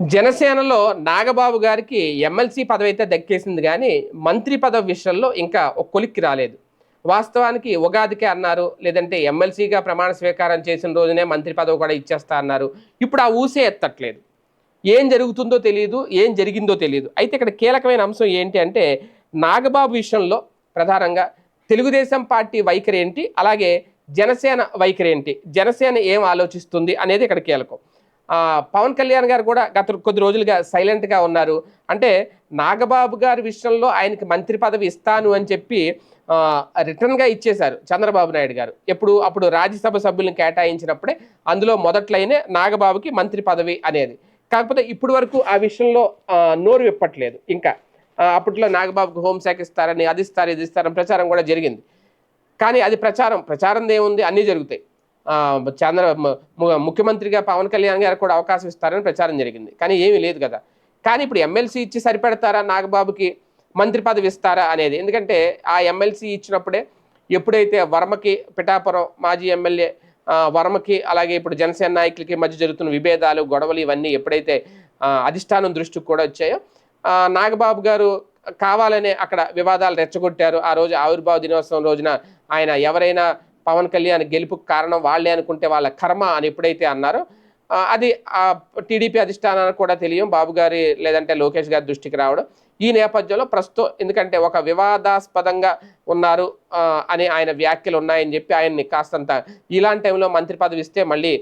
జనసేనలో నాగబాబు గారికి ఎమ్మెల్సీ పదవి అయితే దక్కేసింది కానీ మంత్రి పదవి విషయంలో ఇంకా ఒక కొలిక్కి రాలేదు. వాస్తవానికి ఉగాదికే అన్నారు లేదంటే ఎమ్మెల్సీగా ప్రమాణ స్వీకారం చేసిన రోజునే మంత్రి పదవి కూడా ఇచ్చేస్తా అన్నారు. ఇప్పుడు ఆ ఊసే ఎత్తట్లేదు. ఏం జరుగుతుందో తెలియదు ఏం జరిగిందో తెలియదు అయితే ఇక్కడ కీలకమైన అంశం ఏంటి అంటే నాగబాబు విషయంలో ప్రధానంగా తెలుగుదేశం పార్టీ వైఖరి ఏంటి అలాగే జనసేన వైఖరి ఏంటి జనసేన ఏం ఆలోచిస్తుంది అనేది ఇక్కడ కీలకం. పవన్ కళ్యాణ్ గారు కూడా గత కొద్ది రోజులుగా సైలెంట్గా ఉన్నారు. అంటే నాగబాబు గారి విషయంలో ఆయనకి మంత్రి పదవి ఇస్తాను అని చెప్పి రిటర్న్గా ఇచ్చేశారు చంద్రబాబు నాయుడు గారు. ఎప్పుడు అప్పుడు రాజ్యసభ సభ్యులను కేటాయించినప్పుడే అందులో మొదట్లైనే నాగబాబుకి మంత్రి పదవి అనేది. కాకపోతే ఇప్పటి వరకు ఆ విషయంలో నోరు విప్పట్లేదు ఇంకా. అప్పట్లో నాగబాబుకు హోంశాఖ ఇస్తారని అది ఇస్తారు ఇది ఇస్తారని ప్రచారం కూడా జరిగింది. కానీ అది ప్రచారం ప్రచారం ఏముంది? అన్నీ జరుగుతాయి. చంద్ర ము- ముఖ్యమంత్రిగా పవన్ కళ్యాణ్ గారికి కూడా అవకాశం ఇస్తారని ప్రచారం జరిగింది. కానీ ఏమీ లేదు కదా. కానీ ఇప్పుడు ఎమ్మెల్సీ ఇచ్చి సరిపెడతారా నాగబాబుకి? మంత్రి పదవి ఇస్తారా అనేది. ఎందుకంటే ఆ ఎమ్మెల్సీ ఇచ్చినప్పుడే ఎప్పుడైతే వర్మకి పిఠాపురం మాజీ ఎమ్మెల్యే వర్మకి అలాగే ఇప్పుడు జనసేన నాయకులకి మధ్య జరుగుతున్న విభేదాలు గొడవలు ఇవన్నీ ఎప్పుడైతే అధిష్టానం దృష్టికి కూడా వచ్చాయో నాగబాబు గారు కావాలనే అక్కడ వివాదాలు రెచ్చగొట్టారు. ఆ రోజు ఆవిర్భావ దినోత్సవం రోజున ఆయన ఎవరైనా పవన్ కళ్యాణ్ గెలుపుకు కారణం వాళ్ళే అనుకుంటే వాళ్ళ కర్మ అని ఎప్పుడైతే అన్నారో అది ఆ టీడీపీ అధిష్టానానికి కూడా తెలియం బాబు గారి లేదంటే లోకేష్ గారి దృష్టికి రావడం. ఈ నేపథ్యంలో ప్రస్తుతం ఎందుకంటే ఒక వివాదాస్పదంగా ఉన్నారు అని ఆయన వ్యాఖ్యలు ఉన్నాయని చెప్పి ఆయన్ని కాస్తంత ఇలాంటి టైంలో మంత్రి పదవి ఇస్తే మళ్ళీ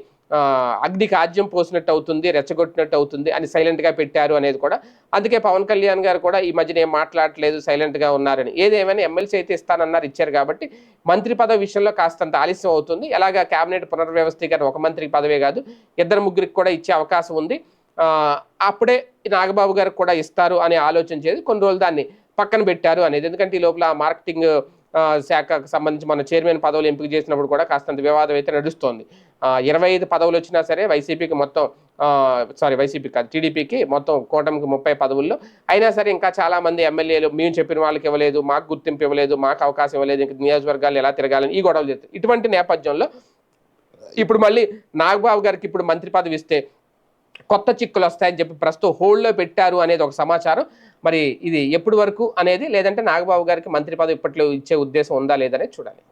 అగ్నికి ఆజ్యం పోసినట్టు అవుతుంది రెచ్చగొట్టినట్టు అవుతుంది అని సైలెంట్గా పెట్టారు అనేది కూడా. అందుకే పవన్ కళ్యాణ్ గారు కూడా ఈ మధ్యన ఏం మాట్లాడట్లేదు సైలెంట్గా ఉన్నారని. ఏదేమైనా ఎమ్మెల్సీ అయితే ఇస్తానన్నారు ఇచ్చారు కాబట్టి మంత్రి పదవి విషయంలో కాస్తంత ఆలస్యం అవుతుంది. ఎలాగా కేబినెట్ పునర్వ్యవస్థీకరణ ఒక మంత్రికి పదవే కాదు ఇద్దరు ముగ్గురికి కూడా ఇచ్చే అవకాశం ఉంది. అప్పుడే నాగబాబు గారికి కూడా ఇస్తారు అనే ఆలోచన చేసి కొన్ని రోజులు దాన్ని పక్కన పెట్టారు అనేది. ఎందుకంటే ఈ లోపల మార్కెటింగ్ శాఖకు సంబంధించి మన చైర్మన్ పదవులు ఎంపిక చేసినప్పుడు కూడా కాస్తంత వివాదం అయితే నడుస్తోంది. ఇరవై ఐదు పదవులు వచ్చినా సరే వైసీపీకి మొత్తం సారీ వైసీపీ కాదు టీడీపీకి మొత్తం కూటమికి ముప్పై పదవుల్లో. అయినా సరే ఇంకా చాలామంది ఎమ్మెల్యేలు మేము చెప్పిన వాళ్ళకి ఇవ్వలేదు మాకు గుర్తింపు ఇవ్వలేదు మాకు అవకాశం ఇవ్వలేదు ఇంకా నియోజకవర్గాలు ఎలా తిరగాలని ఈ గొడవలు చేస్తారు. ఇటువంటి నేపథ్యంలో ఇప్పుడు మళ్ళీ నాగబాబు గారికి ఇప్పుడు మంత్రి పదవి ఇస్తే కొత్త చిక్కులు వస్తాయని చెప్పి ప్రస్తుతం హోల్డ్లో పెట్టారు అనేది ఒక సమాచారం. మరి ఇది ఎప్పటి వరకు అనేది లేదంటే నాగబాబు గారికి మంత్రి పదవి ఇప్పట్లో ఇచ్చే ఉద్దేశం ఉందా లేదనేది చూడాలి.